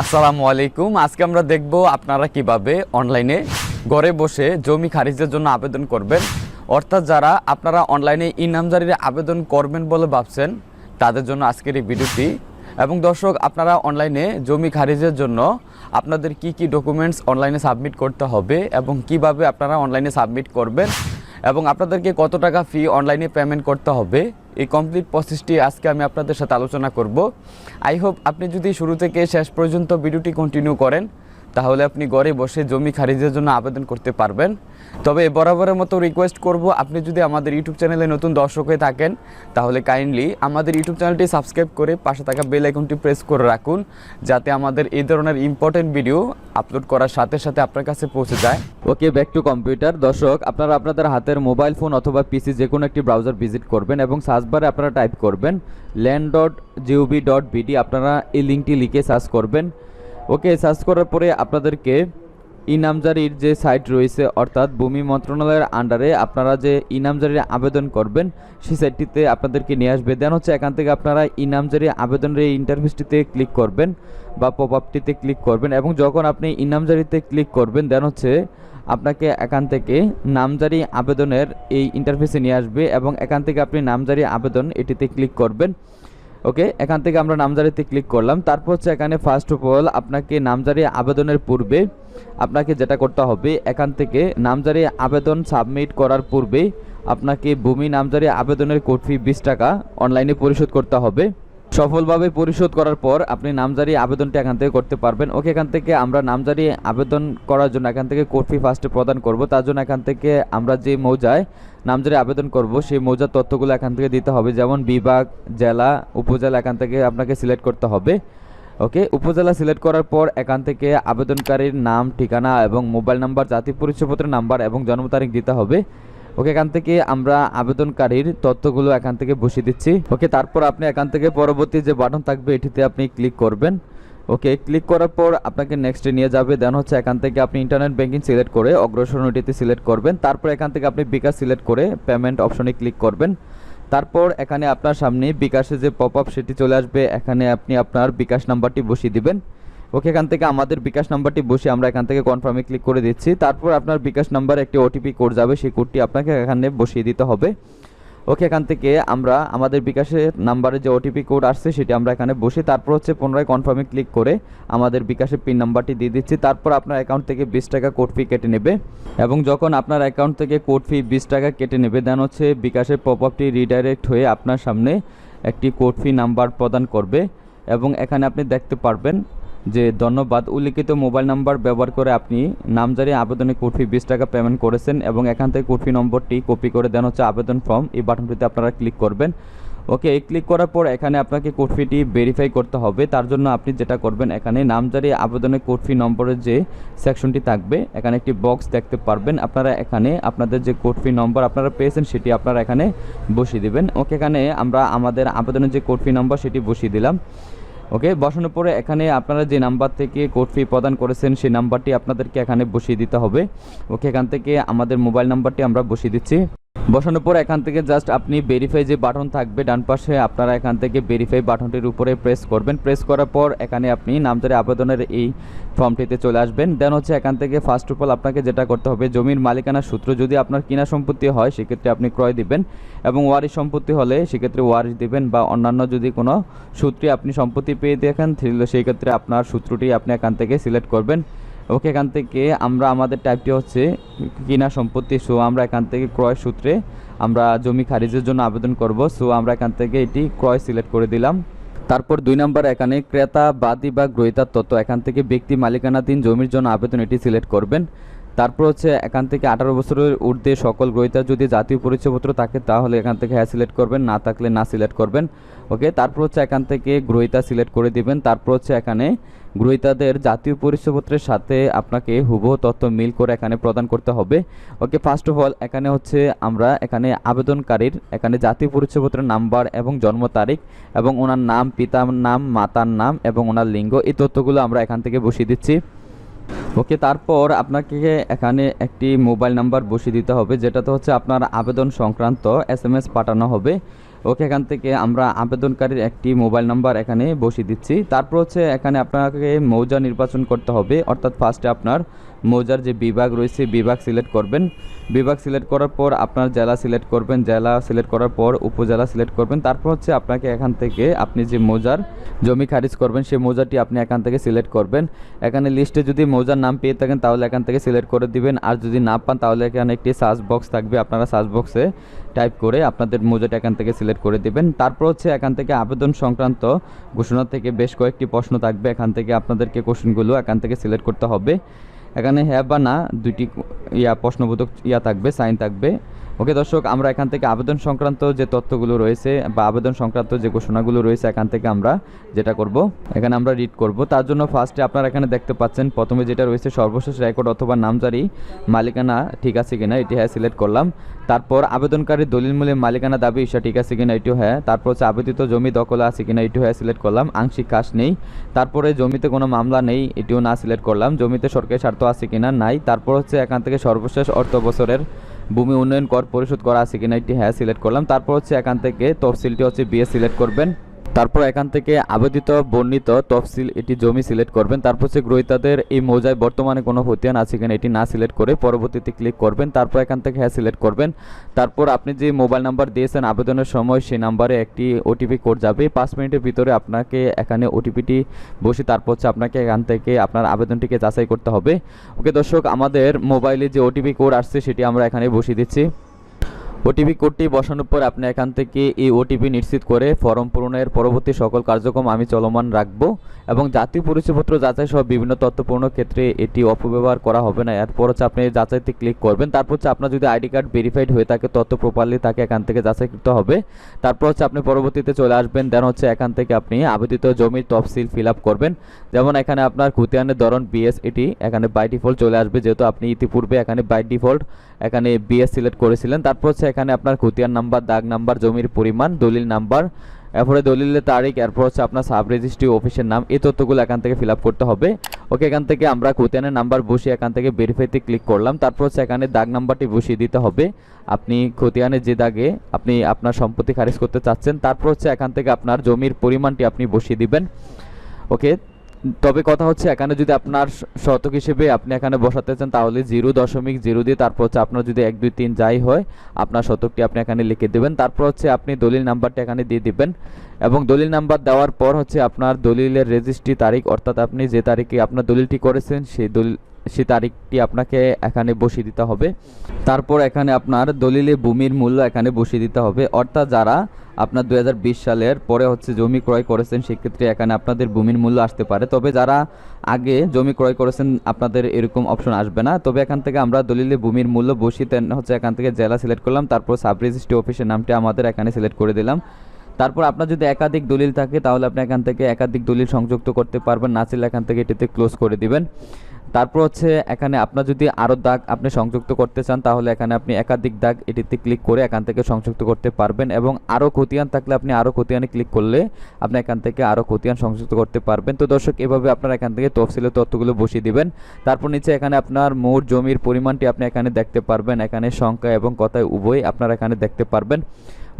আসসালামু আলাইকুম। আজকে আমরা দেখব আপনারা কীভাবে অনলাইনে ঘরে বসে জমি খারিজের জন্য আবেদন করবেন। অর্থাৎ যারা আপনারা অনলাইনে ইনামজারির আবেদন করবেন বলে ভাবছেন, তাদের জন্য আজকের এই ভিডিওটি। এবং দর্শক, আপনারা অনলাইনে জমি খারিজের জন্য আপনাদের কি কি ডকুমেন্টস অনলাইনে সাবমিট করতে হবে এবং কীভাবে আপনারা অনলাইনে সাবমিট করবেন এবং আপনাদেরকে কত টাকা ফি অনলাইনে পেমেন্ট করতে হবে এই কমপ্লিট প্রসেসটি আজকে আমি আপনাদের সাথে আলোচনা করব। আই হোপ আপনি যদি শুরু থেকে শেষ পর্যন্ত ভিডিওটি কন্টিনিউ করেন তাহলে আপনি ঘরে বসে জমি খারিজের জন্য আবেদন করতে পারবেন। তবে বরাবরের মতো রিকোয়েস্ট করব, আপনি যদি আমাদের ইউটিউব চ্যানেলে নতুন দর্শক হয়ে থাকেন, তাহলে কাইন্ডলি আমাদের ইউটিউব চ্যানেলটি সাবস্ক্রাইব করে পাশে থাকা বেল আইকনটি প্রেস করে রাখুন, যাতে আমাদের এই ধরনের ইম্পর্টেন্ট ভিডিও আপলোড করার সাথে সাথে আপনার কাছে পৌঁছে যায়। ওকে ব্যাক টু কম্পিউটার দর্শক, আপনারা আপনাদের হাতের মোবাইল ফোন অথবা পিসি যে কোনো একটি ব্রাউজার ভিজিট করবেন এবং সার্চ বারে আপনারা টাইপ করবেন land dot GOB dot BD আপনারা এই লিঙ্কটি লিখে সার্চ করবেন। ওকে, সার্চ করার পরে আপনাদেরকে ইনামজারির যে সাইট রয়েছে, অর্থাৎ ভূমি মন্ত্রণালয়ের আন্ডারে আপনারা যে ইনামজারির আবেদন করবেন, সেই সাইটটিতে আপনাদেরকে নিয়ে আসবে। দেন হচ্ছে এখান থেকে আপনারা ইনামজারি আবেদনের এই ইন্টারফেসটিতে ক্লিক করবেন বা পপ আপটিতে ক্লিক করবেন এবং যখন আপনি ইনামজারিতে ক্লিক করবেন, দেন হচ্ছে আপনাকে এখান থেকে নামজারি আবেদনের এই ইন্টারফেসে নিয়ে আসবে এবং এখান থেকে আপনি নামজারি আবেদন এটিতে ক্লিক করবেন। ওকে এখান থেকে আমরা নামজারিতে ক্লিক করলাম। তারপর হচ্ছে এখানে ফার্স্ট অফ অল আপনাকে নামজারি আবেদনের পূর্বে আপনাকে যেটা করতে হবে, এখান থেকে নামজারি আবেদন সাবমিট করার পূর্বে আপনাকে ভূমি নামজারি আবেদনের কোড ফি বিশ টাকা অনলাইনে পরিশোধ করতে হবে। সফলভাবে পরিশোধ করার পর আপনি নামজারি আবেদনটি এখান থেকে করতে পারবেন। ওকে, এখান থেকে আমরা নামজারি আবেদন করার জন্য এখান থেকে কোড ফি ফার্স্টে প্রদান করব। তার জন্য এখান থেকে আমরা যে মৌজায় নামজারি আবেদন করব, সেই মৌজার তথ্যগুলো এখান থেকে দিতে হবে। যেমন বিভাগ, জেলা, উপজেলা এখান থেকে আপনাকে সিলেক্ট করতে হবে। ওকে, উপজেলা সিলেক্ট করার পর এখান থেকে আবেদনকারীর নাম, ঠিকানা এবং মোবাইল নাম্বার জাতীয় পরিচয়পত্রের নাম্বার এবং জন্ম তারিখ দিতে হবে। ওকে, এখান থেকে আমরা আবেদনকারীর তথ্যগুলো এখান থেকে বসিয়ে দিচ্ছি। ওকে, তারপর আপনি এখান থেকে পরবর্তী যে বাটন থাকবে, এটিতে আপনি ক্লিক করবেন। ওকে ক্লিক করার পর আপনাকে নেক্সটে নিয়ে যাবে। দেন হচ্ছে এখান থেকে আপনি ইন্টারনেট ব্যাংকিং সিলেক্ট করে অগ্রসর ওটিতে সিলেক্ট করবেন। তারপর এখান থেকে আপনি বিকাশ সিলেক্ট করে পেমেন্ট অপশনে ক্লিক করবেন। তারপর এখানে আপনার সামনে বিকাশে যে পপ আপ সেটি চলে আসবে। এখানে আপনি আপনার বিকাশ নাম্বারটি বসিয়ে দিবেন। ওকে, এখান থেকে আমাদের বিকাশ নাম্বারটি বসে আমরা এখান থেকে কনফার্মে ক্লিক করে দিচ্ছি। তারপর আপনার বিকাশ নাম্বারে একটি ওটিপি কোড যাবে, সেই কোডটি আপনাকে এখানে বসিয়ে দিতে হবে। ওকে, এখান থেকে আমরা আমাদের বিকাশের নাম্বারে যে ওটিপি কোড আসছে, সেটি আমরা এখানে বসে তারপর হচ্ছে পুনরায় কনফার্মে ক্লিক করে আমাদের বিকাশের পিন নাম্বারটি দিয়ে দিচ্ছি। তারপর আপনার অ্যাকাউন্ট থেকে বিশ টাকা কোড ফি কেটে নেবে এবং যখন আপনার অ্যাকাউন্ট থেকে কোড ফি বিশ টাকা কেটে নেবে দেন হচ্ছে বিকাশের পপ আপটি রিডাইরেক্ট হয়ে আপনার সামনে একটি কোড ফি নাম্বার প্রদান করবে এবং এখানে আপনি দেখতে পারবেন যে ধন্যবাদ। উল্লিখিত মোবাইল নাম্বার ব্যবহার করে আপনি নামজারি আবেদনে কোড বিশ টাকা পেমেন্ট করেছেন এবং এখান থেকে কোড নম্বরটি কপি করে দেন হচ্ছে আবেদন ফর্ম এই বাটনটিতে আপনারা ক্লিক করবেন। ওকে, এই ক্লিক করার পর এখানে আপনাকে কোড ফিটি ভেরিফাই করতে হবে। তার জন্য আপনি যেটা করবেন, এখানে নামজারি আবেদনের কোড নম্বরের যে সেকশনটি থাকবে, এখানে একটি বক্স দেখতে পারবেন। আপনারা এখানে আপনাদের যে কোড নম্বর আপনারা পেয়েছেন, সেটি আপনারা এখানে বসিয়ে দিবেন। ওকে, এখানে আমরা আমাদের আবেদনের যে কোড নম্বর, সেটি বসিয়ে দিলাম। ওকে, বসানোর পরে এখানে আপনারা যে নাম্বার থেকে কোড ফি প্রদান করেছেন, সেই নাম্বারটি আপনাদেরকে এখানে বসিয়ে দিতে হবে। ওকে, এখান থেকে আমাদের মোবাইল নাম্বারটি আমরা বসিয়ে দিচ্ছি। বসানোর পর এখান থেকে জাস্ট আপনি ভেরিফাই যে বাটন থাকবে, ডান পাশে আপনারা এখান থেকে ভেরিফাই বাটনটির উপরে প্রেস করবেন। প্রেস করার পর এখানে আপনি নামজারি আবেদনের এই ফর্মটিতে চলে আসবেন। দেন হচ্ছে এখান থেকে ফার্স্ট অফ অল আপনাকে যেটা করতে হবে, জমির মালিকানা সূত্র যদি আপনার কিনা সম্পত্তি হয়, সেক্ষেত্রে আপনি ক্রয় দিবেন এবং ওয়ারিশ সম্পত্তি হলে সেক্ষেত্রে ওয়ারিশ দিবেন বা অন্যান্য যদি কোনো সূত্রে আপনি সম্পত্তি পেয়ে দেখেন সেই ক্ষেত্রে আপনার সূত্রটি আপনি এখান থেকে সিলেক্ট করবেন। ওকে এখান থেকে আমরা, আমাদের টাইপটি হচ্ছে কিনা সম্পত্তি। সো আমরা এখান থেকে ক্রয় সূত্রে আমরা জমি খারিজের জন্য আবেদন করব। সো আমরা এখান থেকে এটি ক্রয় সিলেক্ট করে দিলাম। তারপর দুই নম্বর, এখানে ক্রেতা, বাদী বা গ্রহিতার তত্ত্ব এখান থেকে ব্যক্তি মালিকানাধীন জমির জন্য আবেদন এটি সিলেক্ট করবেন। তারপর হচ্ছে এখান থেকে আঠারো বছরের ঊর্ধ্বে সকল গ্রহিতার যদি জাতীয় পরিচয়পত্র থাকে, তাহলে এখান থেকে হ্যাঁ সিলেক্ট করবেন, না থাকলে না সিলেক্ট করবেন। ওকে, তারপর হচ্ছে এখান থেকে গ্রহিতা সিলেক্ট করে দিবেন। তারপর হচ্ছে এখানে গ্রহিতাদের জাতীয় পরিচয়পত্রের সাথে আপনাকে হুবহু তথ্য মিল করে এখানে প্রদান করতে হবে। ওকে ফার্স্ট অফ অল এখানে হচ্ছে আমরা এখানে আবেদনকারীর এখানে জাতীয় পরিচয়পত্রের নাম্বার এবং জন্ম তারিখ এবং ওনার নাম, পিতার নাম, মাতার নাম এবং ওনার লিঙ্গ এই তথ্যগুলো আমরা এখান থেকে বসিয়ে দিচ্ছি। ওকে, তারপর আপনাকে এখানে একটি মোবাইল নাম্বার বসিয়ে দিতে হবে, যেটাতে হচ্ছে আপনার আবেদন সংক্রান্ত এস এম এস পাঠানো হবে। ওকে, এখান থেকে আমরা আবেদনকারীর একটি মোবাইল নাম্বার এখানে বসিয়ে দিচ্ছি। তারপর হচ্ছে এখানে আপনাকে মৌজা নির্বাচন করতে হবে, অর্থাৎ ফার্স্টে আপনার মৌজার যে বিভাগ রয়েছে বিভাগ সিলেক্ট করবেন। বিভাগ সিলেক্ট করার পর আপনার জেলা সিলেক্ট করবেন, জেলা সিলেক্ট করার পর উপজেলা সিলেক্ট করবেন। তারপর হচ্ছে আপনাকে এখান থেকে আপনি যে মৌজার জমি খারিজ করবেন, সেই মৌজাটি আপনি এখান থেকে সিলেক্ট করবেন। এখানে লিস্টে যদি মৌজার নাম পেয়ে থাকেন, তাহলে এখান থেকে সিলেক্ট করে দিবেন। আর যদি না পান, তাহলে এখানে একটি সার্চ বক্স থাকবে আপনারা সার্চ বক্সে টাইপ করে আপনাদের মৌজাটা এখান থেকে সিলেক্ট করে দিবেন। তারপর হচ্ছে এখান থেকে আবেদন সংক্রান্ত ঘোষণা থেকে বেশ কয়েকটি প্রশ্ন থাকবে। এখান থেকে আপনাদেরকে কোশ্চেনগুলো এখান থেকে সিলেক্ট করতে হবে। এখানে হ্যাঁ বা না দুইটি ইয়া প্রশ্নবোধক ইয়া থাকবে সাইন থাকবে। ওকে দর্শক, আমরা এখান থেকে আবেদন সংক্রান্ত যে তথ্যগুলো রয়েছে বা আবেদন সংক্রান্ত যে ঘোষণাগুলো রয়েছে এখান থেকে আমরা যেটা করব, এখানে আমরা রিড করব। তার জন্য ফার্স্টে আপনারা এখানে দেখতে পাচ্ছেন, প্রথমে যেটা রয়েছে সর্বশেষ রেকর্ড অথবা নামজারি মালিকানা ঠিক আছে কিনা এটি হ্যাঁ সিলেক্ট করলাম। তারপর আবেদনকারী দলিল মূল্যে মালিকানা দাবি ইস্যা ঠিক আছে কিনা এটিও হ্যাঁ। তারপর হচ্ছে আবেদিত জমি দখলে আছে কিনা এটিও হ্যাঁ সিলেক্ট করলাম, আংশিক কাজ নেই। তারপরে জমিতে কোনো মামলা নেই, এটিও না সিলেক্ট করলাম। জমিতে সরকারি স্বার্থ আছে কিনা নাই। তারপর হচ্ছে এখান থেকে সর্বশেষ অর্থ বছরের ভূমি উন্নয়ন কর পরিশোধ করা আছে কিনা এটি হ্যাঁ সিলেক্ট করলাম। তারপর হচ্ছে এখান থেকে তফসিলটি হচ্ছে বিএ সিলেক্ট করবেন। তারপর এখান থেকে আবেদিত, বর্ণিত, তফসিল এটি জমি সিলেক্ট করবেন। তারপর হচ্ছে গ্রহীতাদের এই মৌজায় বর্তমানে কোনো হতিয়ান আছে কিনা এটি না সিলেক্ট করে পরবর্তীতে ক্লিক করবেন। তারপর এখান থেকে হ্যাঁ সিলেক্ট করবেন। তারপর আপনি যে মোবাইল নাম্বার দিয়েছেন আবেদনের সময় সেই নাম্বারে একটি ওটিপি কোড যাবে। পাঁচ মিনিটের ভিতরে আপনাকে এখানে ওটিপিটি বসে তারপর হচ্ছে আপনাকে এখান থেকে আপনার আবেদনটিকে যাচাই করতে হবে। ওকে দর্শক, আমাদের মোবাইলে যে ওটিপি কোড আসছে সেটি আমরা এখানে বসিয়ে দিচ্ছি। ওটিপি কোডটি বসানোর পর আপনি এখান থেকে এই ওটিপি নিশ্চিত করে ফর্ম পূরণের পরবর্তী সকল কার্যক্রম আমি চলমান রাখব। এবং জাতীয় পরিচয়পত্র যাচাই সহ বিভিন্ন তথ্যপূর্ণ ক্ষেত্রে এটি অপব্যবহার করা হবে না। এরপর হচ্ছে আপনি যাচাইতে ক্লিক করবেন। তারপর হচ্ছে আপনার যদি আইডি কার্ড ভেরিফাইড হয়ে থাকে, তথ্য প্রপারলি তাকে এখান থেকে যাচাই করতে হবে। তারপর হচ্ছে আপনি পরবর্তীতে চলে আসবেন। দেন হচ্ছে এখান থেকে আপনি আবেদিত জমির তফসিল ফিল আপ করবেন। যেমন এখানে আপনার খুতিয়ানের ধরন বিএস এটি এখানে বাই ডিফল্ট চলে আসবে। যেহেতু আপনি ইতিপূর্বে এখানে বাই ডিফল্ট এখানে বিএস সিলেক্ট করেছিলেন। তারপর হচ্ছে এখানে আপনার খুতিয়ান নাম্বার দাগ নাম্বার জমির পরিমাণ, দলিল নাম্বার এরপরে দলিলের তারিখ, এরপর হচ্ছে আপনার সাব রেজিস্ট্রি অফিসের নাম, এই তথ্যগুলো এখান থেকে ফিল করতে হবে। ওকে, এখান থেকে আমরা কোতিয়ানের নাম্বার বসিয়ে এখান থেকে ভেরিফাইতে ক্লিক করলাম। তারপর হচ্ছে এখানে দাগ নাম্বারটি বসিয়ে দিতে হবে। আপনি খতিয়ানের যে দাগে আপনি আপনার সম্পত্তি খারিজ করতে চাচ্ছেন, তারপর হচ্ছে এখান থেকে আপনার জমির পরিমাণটি আপনি বসিয়ে দিবেন। ওকে তবে কথা হচ্ছে, এখানে যদি আপনার শতক হিসেবে আপনি এখানে বসাতে চান, তাহলে জিরো দশমিক জিরো দিয়ে তারপর হচ্ছে আপনার যদি এক, দুই, তিন যাই হয়, আপনার শতকটি আপনি এখানে লিখে দেবেন। তারপর হচ্ছে আপনি দলিল নাম্বারটা এখানে দিয়ে দিবেন এবং দলিল নাম্বার দেওয়ার পর হচ্ছে আপনার দলিলের রেজিস্ট্রি তারিখ, অর্থাৎ আপনি যে তারিখে আপনার দলিলটি করেছেন, সেই দলিল সেই তারিখটি আপনাকে এখানে বসিয়ে দিতে হবে। তারপর এখানে আপনার দলিলে ভূমির মূল্য এখানে বসিয়ে দিতে হবে। অর্থাৎ যারা আপনার দু হাজার বিশ সালের পরে হচ্ছে জমি ক্রয় করেছেন, সেক্ষেত্রে এখানে আপনাদের ভূমির মূল্য আসতে পারে। তবে যারা আগে জমি ক্রয় করেছেন, আপনাদের এরকম অপশন আসবে না। তবে এখান থেকে আমরা দলিলে ভূমির মূল্য বসিয়ে হচ্ছে এখান থেকে জেলা সিলেক্ট করলাম। তারপর সাব রেজিস্ট্রি অফিসের নামটি আমাদের এখানে সিলেক্ট করে দিলাম। তারপর আপনার যদি একাধিক দলিল থাকে, তাহলে আপনি এখান থেকে একাধিক দলিল সংযুক্ত করতে পারবেন। না চাইলে এখান থেকে এটিতে ক্লোজ করে দিবেন। তারপর হচ্ছে এখানে আপনার যদি আরও দাগ আপনি সংযুক্ত করতে চান, তাহলে এখানে আপনি একাধিক দাগ এটিতে ক্লিক করে এখান থেকে সংযুক্ত করতে পারবেন এবং আরও খতিয়ান থাকলে আপনি আরও খতিয়ানে ক্লিক করলে আপনি এখান থেকে আরও খতিয়ান সংযুক্ত করতে পারবেন। তো দর্শক, এভাবে আপনারা এখান থেকে তফসিলের তথ্যগুলো বসিয়ে দিবেন। তারপর নিচে এখানে আপনার মোট জমির পরিমাণটি আপনি এখানে দেখতে পারবেন। এখানে সংখ্যা এবং কথায় উভয় আপনারা এখানে দেখতে পারবেন।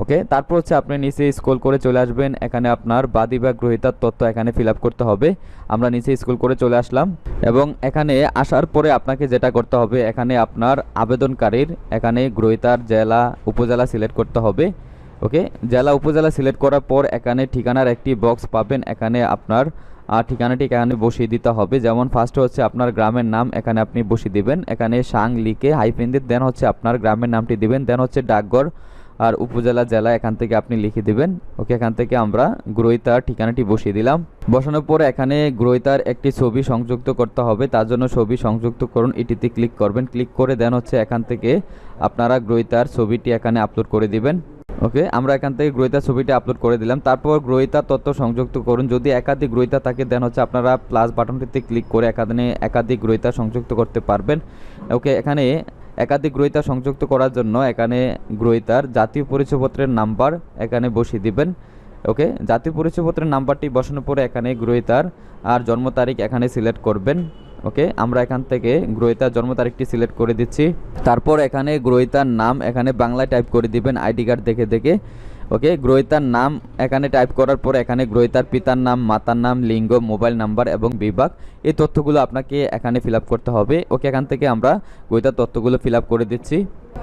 ওকে? তারপর হচ্ছে আপনি নিচে স্ক্রল করে চলে আসবেন। এখানে আপনার বাদী বা গ্রহিতার তথ্য এখানে ফিল করতে হবে। আমরা নিচে স্ক্রল করে চলে আসলাম এবং এখানে আসার পরে আপনাকে যেটা করতে হবে, এখানে আপনার আবেদনকারীর এখানে গ্রহিতার জেলা, উপজেলা সিলেক্ট করতে হবে। ওকে? জেলা, উপজেলা সিলেক্ট করার পর এখানে ঠিকানার একটি বক্স পাবেন। এখানে আপনার ঠিকানাটি এখানে বসিয়ে দিতে হবে। যেমন ফার্স্ট হচ্ছে আপনার গ্রামের নাম এখানে আপনি বসিয়ে দিবেন। এখানে সাং লিখে হাইফেন দেন হচ্ছে আপনার গ্রামের নামটি দিবেন। দেন হচ্ছে ডাকঘর আর উপজেলা, জেলা এখান থেকে আপনি লিখে দিবেন। ওকে, এখান থেকে আমরা গ্রহিতার ঠিকানাটি বসিয়ে দিলাম। বসানোর পরে এখানে গ্রহিতার একটি ছবি সংযুক্ত করতে হবে। তার জন্য ছবি সংযুক্ত করুন, এটিতে ক্লিক করবেন। ক্লিক করে দেন হচ্ছে এখান থেকে আপনারা গ্রহিতার ছবিটি এখানে আপলোড করে দিবেন। ওকে, আমরা এখান থেকে গ্রহিতার ছবিটি আপলোড করে দিলাম। তারপর গ্রহিতার তথ্য সংযুক্ত করুন। যদি একাধিক গ্রহিতা থাকে, দেন হচ্ছে আপনারা প্লাস বাটনটিতে ক্লিক করে একাধিক গ্রহিতা সংযুক্ত করতে পারবেন। ওকে, এখানে একাধিক গ্রহিতা সংযুক্ত করার জন্য এখানে গ্রহিতার জাতীয় পরিচয়পত্রের নাম্বার এখানে বসিয়ে দিবেন। ওকে জাতীয় পরিচয়পত্রের নাম্বারটি বসানোর পরে এখানে গ্রহিতার আর জন্ম তারিখ এখানে সিলেক্ট করবেন। ওকে আমরা এখান থেকে গ্রহিতার জন্ম তারিখটি সিলেক্ট করে দিচ্ছি। তারপর এখানে গ্রহিতার নাম এখানে বাংলায় টাইপ করে দিবেন, আইডি কার্ড দেখে দেখে। ওকে, গ্রহিতার নাম এখানে টাইপ করার পর এখানে গ্রহিতার পিতার নাম, মাতার নাম, লিঙ্গ মোবাইল নাম্বার এবং বিভাগ, এই তথ্যগুলো আপনাকে এখানে ফিল করতে হবে। ওকে, এখান থেকে আমরা গ্রহিতার তথ্যগুলো ফিল করে দিচ্ছি।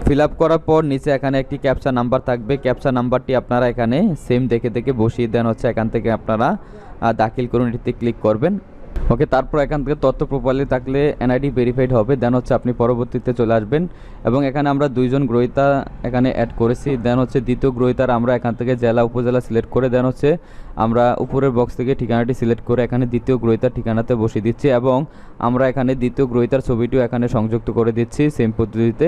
ফিল করার পর নিচে এখানে একটি ক্যাপচা নাম্বার থাকবে। ক্যাপচা নাম্বারটি আপনারা এখানে সেম দেখে দেখে বসিয়ে দেন। হচ্ছে এখান থেকে আপনারা দাখিল করুন, এটিতে ক্লিক করবেন। ওকে, তারপর এখান থেকে তথ্য প্রোফাইলে থাকলে এনআইডি ভেরিফাইড হবে, দেন হচ্ছে আপনি পরবর্তীতে চলে আসবেন। এবং এখানে আমরা দুইজন গ্রহিতা এখানে অ্যাড করেছি, দেন হচ্ছে দ্বিতীয় গ্রহিতার আমরা এখান থেকে জেলা, উপজেলা সিলেক্ট করে, দেন হচ্ছে আমরা উপরের বক্স থেকে ঠিকানাটি সিলেক্ট করে এখানে দ্বিতীয় গ্রহিতার ঠিকানাতে বসিয়ে দিচ্ছি। এবং আমরা এখানে দ্বিতীয় গ্রহিতার ছবিটিও এখানে সংযুক্ত করে দিচ্ছি সেম পদ্ধতিতে।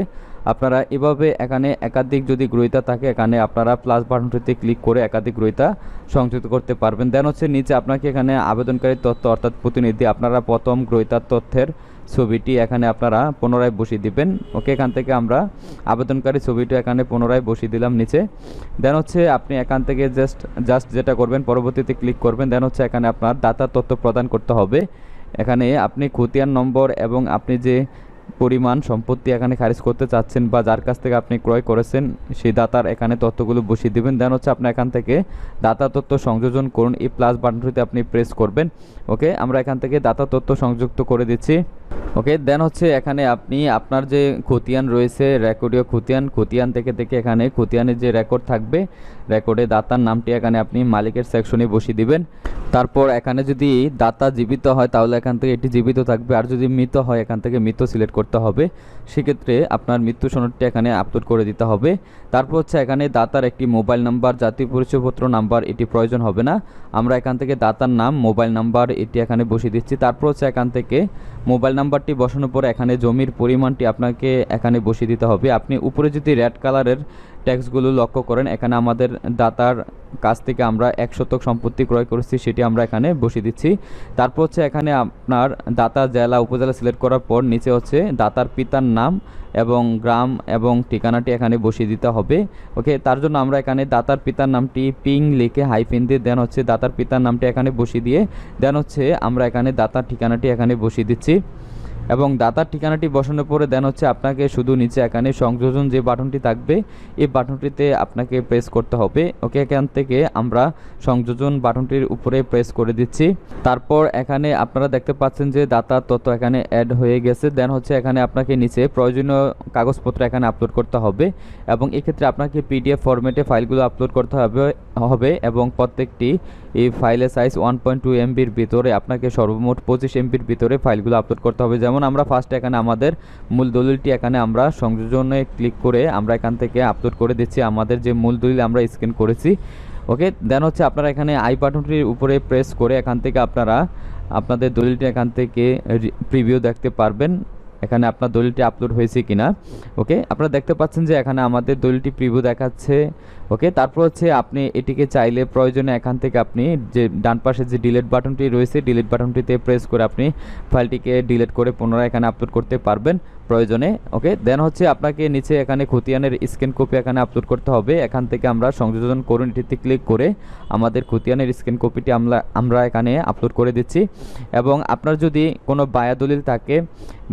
আপনারা এভাবে এখানে একাধিক যদি গ্রহিতা থাকে, এখানে আপনারা প্লাস বাটনটিতে ক্লিক করে একাধিক গ্রহিতা সংযুক্ত করতে পারবেন। দেন হচ্ছে নিচে আপনাকে এখানে আবেদনকারীর তথ্য অর্থাৎ প্রতিনিধি, আপনারা প্রথম গ্রহিতার তথ্যের ছবিটি এখানে আপনারা পুনরায় বসিয়ে দিবেন। ওকে এখান থেকে আমরা আবেদনকারী ছবিটি এখানে পুনরায় বসিয়ে দিলাম নিচে। দেন হচ্ছে আপনি এখান থেকে জাস্ট জাস্ট যেটা করবেন, পরবর্তীতে ক্লিক করবেন। দেন হচ্ছে এখানে আপনার দাতার তথ্য প্রদান করতে হবে। এখানে আপনি খতিয়ান নম্বর এবং আপনি যে পরিমাণ সম্পত্তি এখানে খারিজ করতে চাচ্ছেন বা যার কাছ থেকে আপনি ক্রয় করেছেন, সেই দাতার এখানে তথ্যগুলো বসিয়ে দেবেন। দেন হচ্ছে আপনি এখান থেকে দাতা তথ্য সংযোজন করুন। এই প্লাস বাটনটিতে আপনি প্রেস করবেন। ওকে আমরা এখান থেকে দাতা তথ্য সংযুক্ত করে দিচ্ছি। ওকে দেন হচ্ছে এখানে আপনি আপনার যে খতিয়ান রয়েছে রেকর্ডীয় খতিয়ান খতিয়ান থেকে থেকে এখানে খতিয়ানের যে রেকর্ড থাকবে রেকর্ডে দাতার নামটি এখানে আপনি মালিকের সেকশনে বসিয়ে দিবেন। তারপর এখানে যদি দাতা জীবিত হয়, তাহলে এখান থেকে এটি জীবিত থাকবে। আর যদি মৃত হয়, এখান থেকে মৃত সিলেক্ট করতে হবে। সেক্ষেত্রে আপনার মৃত্যু সনদটি এখানে আপলোড করে দিতে হবে। তারপর হচ্ছে এখানে দাতার একটি মোবাইল নাম্বার জাতীয় পরিচয়পত্র নাম্বার এটি প্রয়োজন হবে না। আমরা এখান থেকে দাতার নাম মোবাইল নাম্বার এটি এখানে বসিয়ে দিচ্ছি। তারপর হচ্ছে এখান থেকে মোবাইল নাম্বারটি বসানোর পর এখানে জমির পরিমাণটি আপনাকে এখানে বসিয়ে দিতে হবে। আপনি উপরে যদি রেড কালারের ট্যাক্সগুলো লক্ষ্য করেন, এখানে আমাদের দাতার কাছ থেকে আমরা এক শতক সম্পত্তি ক্রয় করেছি, সেটি আমরা এখানে বসিয়ে দিচ্ছি। তারপর হচ্ছে এখানে আপনার দাতা জেলা উপজেলা সিলেক্ট করার পর নিচে হচ্ছে দাতার পিতার নাম এবং গ্রাম এবং ঠিকানাটি এখানে বসিয়ে দিতে হবে। ওকে তার জন্য আমরা এখানে দাতার পিতার নামটি পিং লিখে হাইফেন দিয়ে দেন হচ্ছে দাতার পিতার নামটি এখানে বসিয়ে দিয়ে দেন হচ্ছে আমরা এখানে দাতার ঠিকানাটি এখানে বসিয়ে দিচ্ছি। এবং দাতার ঠিকানাটি বসানোর পরে দেন হচ্ছে আপনাকে শুধু নিচে এখানে সংযোজন যে বাটনটি থাকবে, এই বাটনটিতে আপনাকে প্রেস করতে হবে। ওকে এখান থেকে আমরা সংযোজন বাটনটির উপরে প্রেস করে দিচ্ছি। তারপর এখানে আপনারা দেখতে পাচ্ছেন যে দাতার তথ্য এখানে অ্যাড হয়ে গেছে। দেন হচ্ছে এখানে আপনাকে নিচে প্রয়োজনীয় কাগজপত্র এখানে আপলোড করতে হবে এবং এক্ষেত্রে আপনাকে পিডিএফ ফরম্যাটে ফাইলগুলো আপলোড করতে হবে হবে এবং প্রত্যেকটি এই ফাইলের সাইজ ওয়ান পয়েন্ট টু এমবির ভিতরে আপনাকে সর্বমোট পঁচিশ এমবির ভিতরে ফাইলগুলো আপলোড করতে হবে। যেমন আমরা ফার্স্ট এখানে আমাদের মূল দলিলটি এখানে আমরা সংযোজনে ক্লিক করে আমরা এখান থেকে আপলোড করে দিচ্ছি। আমাদের যে মূল দলিল আমরা স্ক্যান করেছি। ওকে দেন হচ্ছে আপনারা এখানে আই বাটনটির উপরে প্রেস করে এখান থেকে আপনারা আপনাদের দলিলটি এখান থেকে প্রিভিউ দেখতে পারবেন। এখানে আপনার দলিলটি আপলোড হয়েছে কিনা। ওকে আপনারা দেখতে পাচ্ছেন যে এখানে আমাদের দলিলটি প্রিভিউ দেখাচ্ছে। ওকে তারপর হচ্ছে আপনি এটিকে চাইলে প্রয়োজনে এখান থেকে আপনি যে ডান পাশে যে ডিলিট বাটনটি রয়েছে ডিলিট বাটনটিতে প্রেস করে আপনি ফাইলটিকে ডিলিট করে পুনরায় এখানে আপলোড করতে পারবেন প্রয়োজনে। ওকে দেন হচ্ছে আপনাকে নিচে এখানে খতিয়ানের স্ক্যান কপি এখানে আপলোড করতে হবে। এখান থেকে আমরা সংযোজন করুন, এটিতে ক্লিক করে আমাদের খতিয়ানের স্ক্যান কপিটি আমরা আমরা এখানে আপলোড করে দিচ্ছি। এবং আপনার যদি কোনো বায়া দলিল থাকে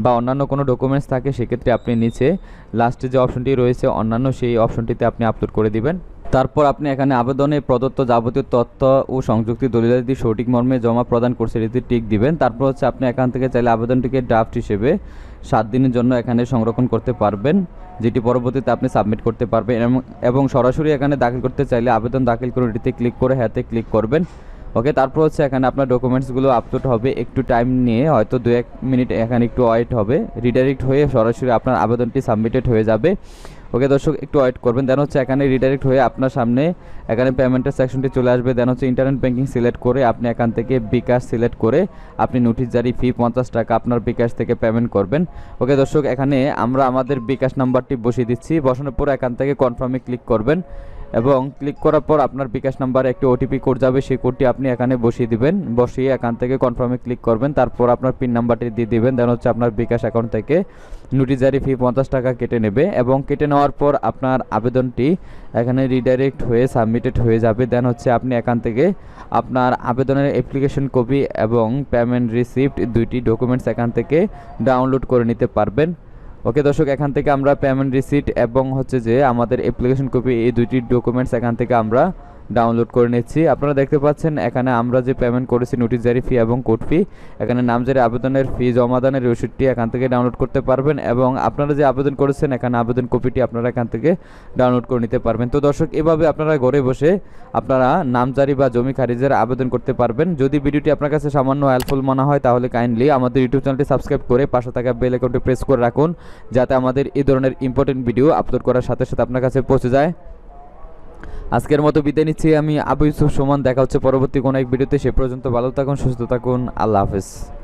বা অন্যান্য কোনো ডকুমেন্টস থাকে, সেক্ষেত্রে আপনি নিচে লাস্টে যে অপশনটি রয়েছে, অন্যান্য সেই অপশনটিতে আপনি আপলোড করে দিবেন। তারপর আপনি এখানে আবেদনে প্রদত্ত যাবতীয় তথ্য ও সংযুক্তি দলিলাদি সঠিক মর্মে জমা প্রদান করছে এটি টিক দিবেন। তারপর হচ্ছে আপনি এখান থেকে চাইলে আবেদনটিকে ড্রাফট হিসেবে সাত দিনের জন্য এখানে সংরক্ষণ করতে পারবেন, যেটি পরবর্তীতে আপনি সাবমিট করতে পারবেন। এবং- এবং সরাসরি এখানে দাখিল করতে চাইলে আবেদন দাখিল করে এটিতে ক্লিক করে হ্যাতে ক্লিক করবেন। ওকে তারপর হচ্ছে এখানে আপনার ডকুমেন্টসগুলো আপলোড হবে। একটু টাইম নিয়ে হয়তো দু এক মিনিট এখানে একটু ওয়েট হবে। রিডাইরেক্ট হয়ে সরাসরি আপনার আবেদনটি সাবমিটেড হয়ে যাবে। ওকে দর্শক, একটু ওয়েট করবেন। দেন হচ্ছে এখানে রিডাইরেক্ট হয়ে আপনার সামনে এখানে পেমেন্টের সেকশনটি চলে আসবে। দেন হচ্ছে ইন্টারনেট ব্যাঙ্কিং সিলেক্ট করে আপনি এখান থেকে বিকাশ সিলেক্ট করে আপনি নোটিশ জারি ফি পঞ্চাশ টাকা আপনার বিকাশ থেকে পেমেন্ট করবেন। ওকে দর্শক, এখানে আমরা আমাদের বিকাশ নাম্বারটি বসিয়ে দিচ্ছি। বসানোর পর এখান থেকে কনফার্মে ক্লিক করবেন। এবং ক্লিক করার পর আপনার বিকাশ নাম্বারে একটি ওটিপি কোড যাবে, সেই কোডটি আপনি এখানে বসিয়ে দিবেন। বসিয়ে এখান থেকে কনফার্মে ক্লিক করবেন, তারপর আপনার পিন নাম্বারটি দিয়ে দিবেন। দেন হচ্ছে আপনার বিকাশ অ্যাকাউন্ট থেকে নোটিশ জারি ফি পঞ্চাশ টাকা কেটে নেবে এবং কেটে নেওয়ার পর আপনার আবেদনটি এখানে রিডাইরেক্ট হয়ে সাবমিটেড হয়ে যাবে। দেন হচ্ছে আপনি এখান থেকে আপনার আবেদনের অ্যাপ্লিকেশন কপি এবং পেমেন্ট রিসিপ্ট দুইটি ডকুমেন্টস এখান থেকে ডাউনলোড করে নিতে পারবেন। ওকে দর্শক, এখান থেকে আমরা পেমেন্ট রিসিট এবং হচ্ছে যে আমাদের অ্যাপ্লিকেশন কপি এই দুইটি ডকুমেন্টস এখান থেকে আমরা ডাউনলোড করে নিচ্ছি। আপনারা দেখতে পাচ্ছেন, এখানে আমরা যে পেমেন্ট করেছি নোটিশ জারি ফি এবং কোড ফি এখানে নামজারি আবেদনের ফি জমাদানের রসিদটি এখান থেকে ডাউনলোড করতে পারবেন এবং আপনারা যে আবেদন করেছেন, এখানে আবেদন কপিটি আপনারা এখান থেকে ডাউনলোড করে নিতে পারবেন। তো দর্শক, এভাবে আপনারা ঘরে বসে আপনারা নামজারি বা জমি খারিজের আবেদন করতে পারবেন। যদি ভিডিওটি আপনার কাছে সামান্য হেল্পফুল মনে হয়, তাহলে কাইন্ডলি আমাদের ইউটিউব চ্যানেলটি সাবস্ক্রাইব করে পাশে থাকা বেল আইকনটি প্রেস করে রাখুন, যাতে আমাদের এই ধরনের ইম্পর্টেন্ট ভিডিও আপলোড করার সাথে সাথে আপনার কাছে পৌঁছে যায়। আজকের মতো বিদায় নিচ্ছি। আমি আবু ইউসুফ সুমন, দেখা হচ্ছে পরবর্তী কোনো এক ভিডিওতে। সে পর্যন্ত ভালো থাকুন, সুস্থ থাকুন। আল্লাহ হাফেজ।